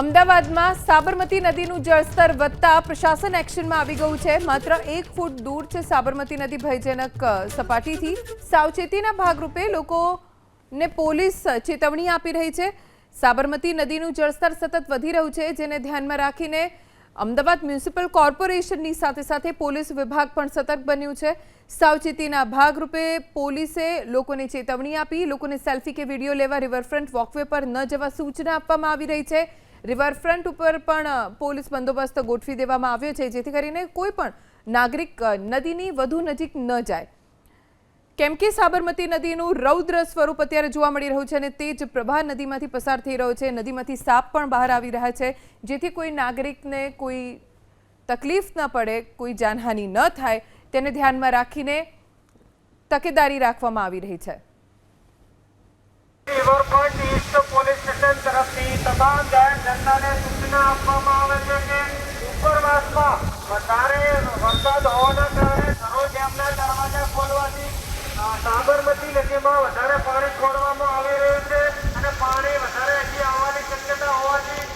અમદાવાદમાં સાબરમતી નદીનું જળસ્તર વધતા પ્રશાસન એક્શનમાં આવી ગયું છે. માત્ર એક ફૂટ દૂર છે સાબરમતી નદી ભયજનક સપાટીથી. સાવચેતીના ભાગરૂપે લોકોને પોલીસ ચેતવણી આપી રહી છે. સાબરમતી નદીનું જળસ્તર સતત વધી રહ્યું છે, જેને ધ્યાનમાં રાખીને અમદાવાદ મ્યુનિસિપલ કોર્પોરેશનની સાથે સાથે પોલીસ વિભાગ પણ સતર્ક બન્યું છે. સાવચેતીના ભાગરૂપે પોલીસે લોકોને ચેતવણી આપી, લોકોને સેલ્ફી કે વીડિયો લેવા, રિવરફ્રન્ટ વોકવે પર ન જવા સૂચના આપવામાં આવી રહી છે. રિવરફ્રન્ટ ઉપર પણ પોલીસ બંદોબસ્ત ગોઠવી દેવામાં આવ્યો છે, જેથી કરીને કોઈ પણ નાગરિક નદીની વધુ નજીક ન જાય. કેમ કે સાબરમતી નદીનું રૌદ્ર સ્વરૂપ અત્યારે જોવા મળી રહ્યું છે અને તે જ પ્રભા નદીમાંથી પસાર થઈ રહ્યો છે. નદીમાંથી સાપ પણ બહાર આવી રહ્યા છે, જેથી કોઈ નાગરિકને કોઈ તકલીફ ન પડે, કોઈ જાનહાનિ ન થાય, તેને ધ્યાનમાં રાખીને તકેદારી રાખવામાં આવી રહી છે. સ્ટેશન તરફથી તમામ જાહેર જનતાને સૂચના આપવામાં આવે છે કે ઉપરવાસમાં વધારે વરસાદ હોવાના કારણે દરરોજ એમના દરવાજા ખોલવાથી સાબરમતી નદીમાં વધારે પાણી છોડવામાં આવી રહ્યું છે અને પાણી વધારે હજી આવવાની શક્યતા હોવાથી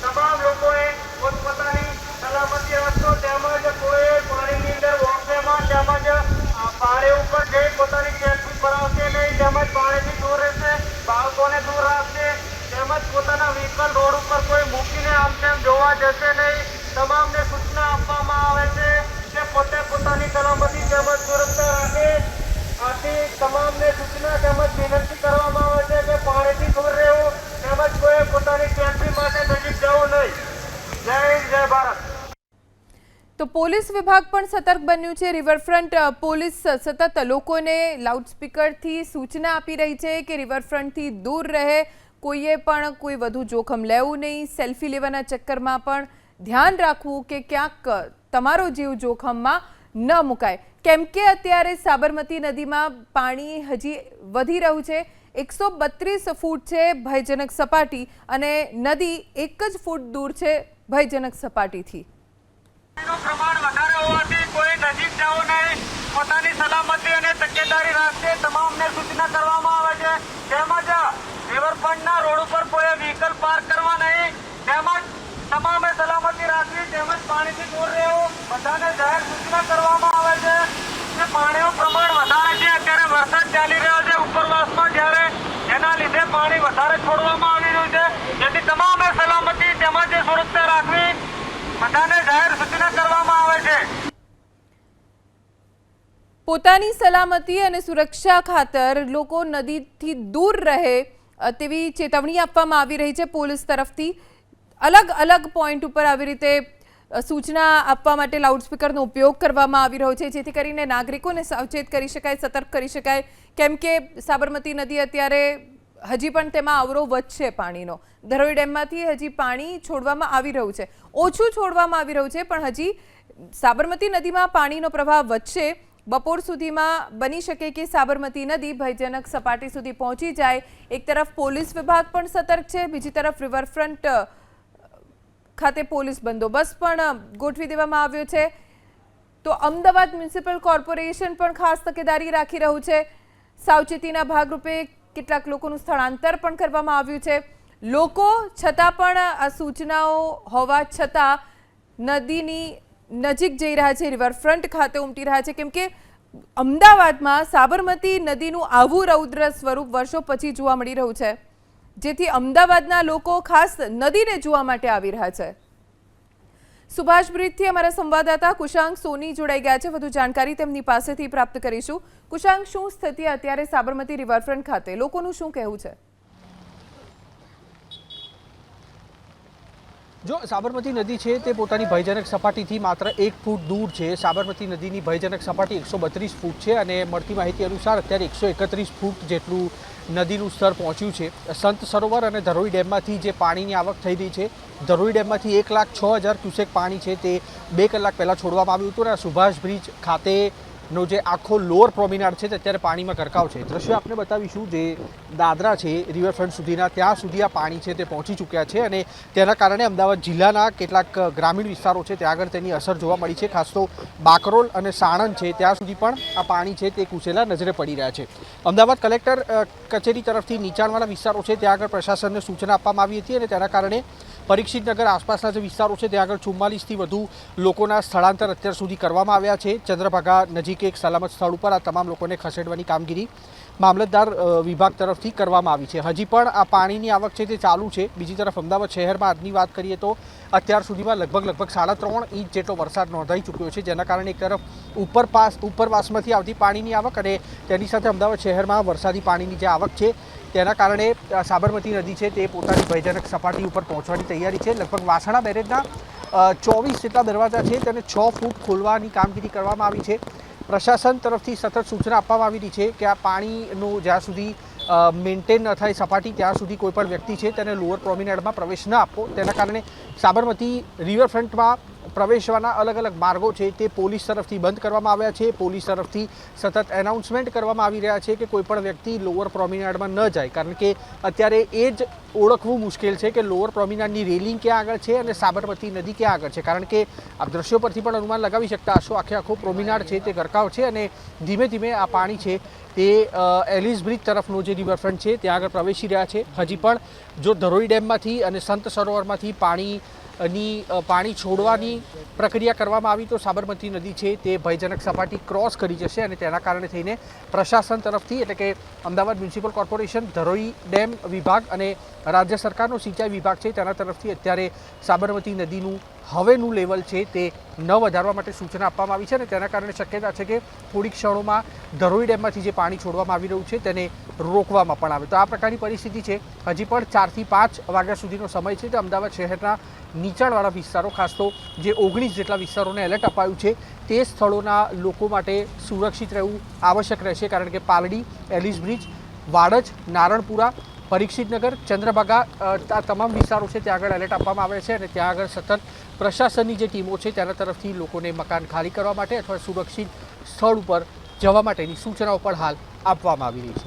તમામ લોકોએ પોતપોતાની સલામતી રાખશો તેમજ કોઈ પાણીની અંદર વોકવેમાં તેમજ અ, પાણી ઉપર જઈ પોતાની સેલ્ફી કરાવશે નહીં તેમજ પાણીથી દૂર રહેશે બાળકોને દૂર રાખશે તેમજ વ્હીકલ રોડ ઉપર કોઈ મૂકીને આમ તેમ જોવા જશે નહીં. તમામને સૂચના આપવામાં આવે છે કે પોતે પોતાની સલામતી તેમજ સુરક્ષા રાખે. આથી તમામને સૂચના તેમજ વિનંતી કરવામાં આવે છે કે પાણીથી દૂર રહેવું તેમજ કોઈ પોતાની સેલ્ફી માટે નજીક જવું નહીં. જય હિન્દ, જય ભારત. તો પોલીસ વિભાગ પણ સતર્ક બન્યું છે. રિવરફ્રન્ટ પોલીસ સતત લોકોને લાઉડસ્પીકરથી સૂચના આપી રહી છે કે રિવરફ્રન્ટથી દૂર રહે. કોઈએ પણ કોઈ વધુ જોખમ લેવું નહીં, સેલ્ફી લેવાના ચક્કરમાં પણ ધ્યાન રાખવું કે ક્યાંક તમારો જીવ જોખમમાં ન મુકાય. કેમ કે અત્યારે સાબરમતી નદીમાં પાણી હજી વધી રહ્યું છે. એકસો બત્રીસ ફૂટ છે ભયજનક સપાટી અને નદી એક જ ફૂટ દૂર છે ભયજનક સપાટીથી. પ્રમાણ વધારે કોઈ નજીક પોતાની સલામતી અને તકેદારી રાખશે તમામને સૂચના કરવામાં આવે છે. તેમજ રિવરફ્રન્ટના રોડ ઉપર કોઈ વ્હીકલ પાર્ક કરવા નહીં. તેમજ તમામે સલામતી રાખવી, તેમજ પાણીથી દૂર રહેવું. બધાને જાહેર સૂચના કરવામાં આવે છે કે પાણીનું પ્રમાણ વધારે છે. અત્યારે વરસાદ ચાલી રહ્યો છે ઉપરવાસમાં, જ્યારે એના લીધે પાણી વધારે છોડવામાં આવી રહ્યું છે. જેથી તમામે સલામતી, તેમજ સુરક્ષા રાખવી બધાને જાહેર સૂચના કરવામાં આવે છે. પોતાની સલામતી અને સુરક્ષા ખાતર લોકો નદીથી દૂર રહે તેવી ચેતવણી આપવામાં આવી રહી છે પોલીસ તરફથી. અલગ અલગ પોઈન્ટ ઉપર આવી રીતે સૂચના આપવા માટે લાઉડસ્પીકરનો ઉપયોગ કરવામાં આવી રહ્યો છે, જેથી કરીને નાગરિકોને સાવચેત કરી શકાય, સતર્ક કરી શકાય. કેમ કે સાબરમતી નદી અત્યારે હજી પણ તેમાં અવરો વધશે પાણીનો. ધરોઈ ડેમમાંથી હજી પાણી છોડવામાં આવી રહ્યું છે. ઓછું છોડવામાં આવી રહ્યું છે, પણ હજી સાબરમતી નદીમાં પાણીનો પ્રવાહ વધશે. બપોર સુધીમાં બની શકે કે સાબરમતી નદી ભયજનક સપાટી સુધી પહોંચી જાય. એક તરફ પોલીસ વિભાગ પણ સતર્ક છે, બીજી તરફ રિવરફ્રન્ટ ખાતે પોલીસ બંદોબસ્ત પણ ગોઠવી દેવામાં આવ્યો છે. તો અમદાવાદ મ્યુનિસિપલ કોર્પોરેશન પણ ખાસ તકેદારી રાખી રહ્યું છે. સાવચેતીના ભાગરૂપે કેટલાક લોકોનું સ્થળાંતર પણ કરવામાં આવ્યું છે. લોકો છતાં પણ આ સૂચનાઓ હોવા છતાં નદીની નજીક જઈ રહ્યા છે રિવરફ્રન્ટ ખાતે ઉમટી રહ્યા છે. કેમ કે અમદાવાદમાં સાબરમતી નદીનું આવું રૌદ્ર સ્વરૂપ વર્ષો પછી જોવા મળી રહ્યું છે, જેથી અમદાવાદના લોકો ખાસ નદીને જોવા માટે આવી રહ્યા છે. સુભાષ બ્રિજથી અમારા સંવાદદાતા કુશાંક સોની જોડાઈ ગયા છે. વધુ જાણકારી તેમની પાસેથી પ્રાપ્ત કરીશું. કુશાંક શું સ્થિતિ અત્યારે સાબરમતી રિવરફ્રન્ટ ખાતે? લોકોનું શું કહેવું છે? જો સાબરમતી નદી છે, તે પોતાની ભયજનક સપાટીથી માત્ર એક ફૂટ દૂર છે. સાબરમતી નદીની ભયજનક સપાટી એકસો બત્રીસ ફૂટ છે અને મળતી માહિતી અનુસાર અત્યારે એકસો એકત્રીસ ફૂટ જેટલું નદીનું સ્તર પહોંચ્યું છે. સંત સરોવર અને ધરોઈ ડેમમાંથી જે પાણીની આવક થઈ રહી છે, ધરોઈ ડેમમાંથી એક લાખ છ હજાર ક્યુસેક પાણી છે તે બે કલાક પહેલાં છોડવામાં આવ્યું હતું અને સુભાષ બ્રિજ ખાતે નો જે આખો લોઅર પ્રોમિનાડ છે તે અત્યારે પાણીમાં ગરકાવ છે. દ્રશ્ય આપણે બતાવીશું જે દાદરા છે રિવરફ્રન્ટ સુધીના, ત્યાં સુધી આ પાણી છે તે પહોંચી ચૂક્યા છે અને તેના કારણે અમદાવાદ જિલ્લાના કેટલાક ગ્રામીણ વિસ્તારો છે ત્યાં આગળ તેની અસર જોવા મળી છે, ખાસ તો બાકરોલ અને સાણંદ છે, ત્યાં સુધી પણ આ પાણી છે તે કુશેલા નજરે પડી રહ્યા છે. અમદાવાદ કલેક્ટર કચેરી તરફથી નીચાણવાળા વિસ્તારો છે, ત્યાં આગળ પ્રશાસનને સૂચના આપવામાં આવી હતી અને તેના કારણે પરીક્ષિતનગર આસપાસના જે વિસ્તારો છે, ત્યાં આગળ ચુમ્માલીસથી વધુ લોકોના સ્થળાંતર અત્યાર સુધી કરવામાં આવ્યા છે. ચંદ્રભાગા નજીક એક સલામત સ્થળ ઉપર આ તમામ લોકોને ખસેડવાની કામગીરી મામલતદાર વિભાગ તરફથી કરવામાં આવી છે. હજી પણ આ પાણીની આવક છે તે ચાલુ છે. બીજી તરફ અમદાવાદ શહેરમાં આજની વાત કરીએ તો અત્યાર સુધીમાં લગભગ લગભગ સાડા ત્રણ ઇંચ જેટલો વરસાદ નોંધાઈ ચૂક્યો છે, જેના કારણે એક તરફ ઉપરપાસ, ઉપરવાસમાંથી આવતી પાણીની આવક અને તેની સાથે અમદાવાદ શહેરમાં વરસાદી પાણીની જે આવક છે, તેના કારણે સાબરમતી નદી છે તે પોતાની ભયજનક સપાટી ઉપર પહોંચવાની તૈયારી છે. લગભગ વાસણા બેરેજના ચોવીસ જેટલા દરવાજા છે તેને છ ફૂટ ખોલવાની કામગીરી કરવામાં આવી છે. પ્રશાસન તરફથી સતત સૂચના આપવામાં આવી રહી છે કે આ પાણીનું જ્યાં સુધી મેન્ટેન ન થાય, સપાટી ત્યાં સુધી કોઈ પણ વ્યક્તિ છે તેને લોઅર પ્રોમિનેડમાં પ્રવેશ ન આપવો તેના કારણે સાબરમતી રિવરફ્રન્ટમાં પ્રવેશવાના અલગ અલગ માર્ગો છે તે પોલીસ તરફથી બંધ કરવામાં આવ્યા છે. પોલીસ તરફથી સતત એનાઉન્સમેન્ટ કરવામાં આવી રહ્યા છે કે કોઈપણ વ્યક્તિ લોઅર પ્રોમિનાડમાં ન જાય. કારણ કે અત્યારે એ જ ઓળખવું મુશ્કેલ છે કે લોઅર પ્રોમિનાડની રેલિંગ ક્યાં આગળ છે અને સાબરમતી નદી ક્યાં આગળ છે. કારણ કે આપ દ્રશ્યો પરથી પણ અનુમાન લગાવી શકતા હશો, આખે આખો પ્રોમિનાડ છે તે ગરકાવ છે અને ધીમે ધીમે આ પાણી છે તે એલિસ બ્રિજ તરફનો જે રિવરફ્રન્ટ છે, ત્યાં આગળ પ્રવેશી રહ્યા છે. હજી પણ જો ધરોઈ ડેમમાંથી અને સંત સરોવરમાંથી પાણી ની પાણી છોડવાની પ્રક્રિયા કરવામાં આવી તો સાબરમતી નદી છે તે ભયજનક સપાટી ક્રોસ કરી જશે અને તેના કારણે થઈને પ્રશાસન તરફથી એટલે કે Ahmedabad municipal corporation, Dharoi dam વિભાગ અને રાજ્ય સરકારનો સિંચાઈ વિભાગ છે તેના તરફથી અત્યારે સાબરમતી નદીનું હવેનું લેવલ છે તે ન વધારવા માટે સૂચના આપવામાં આવી છે અને તેના કારણે શક્યતા છે કે થોડીક ક્ષણોમાં ધરોઈ ડેમમાંથી જે પાણી છોડવામાં આવી રહ્યું છે તેને રોકવામાં પણ આવે. તો આ પ્રકારની પરિસ્થિતિ છે. હજી પણ ચારથી પાંચ વાગ્યા સુધીનો સમય છે. તે અમદાવાદ શહેરના નીચાણવાળા વિસ્તારો, ખાસ તો જે ઓગણીસ જેટલા વિસ્તારોને એલર્ટ અપાયું છે, તે સ્થળોના લોકો માટે સુરક્ષિત રહેવું આવશ્યક રહેશે. કારણ કે પાલડી, એલિસ બ્રિજ, વાડજ, નારણપુરા પરીક્ષિતનગર, ચંદ્રભાગા આ તમામ વિસ્તારો છે, ત્યાં આગળ એલર્ટ આપવામાં આવે છે અને ત્યાં આગળ સતત પ્રશાસનની જે ટીમો છે, તેના તરફથી લોકોને મકાન ખાલી કરવા માટે અથવા સુરક્ષિત સ્થળ ઉપર જવા માટેની સૂચનાઓ પણ હાલ આપવામાં આવી રહી છે.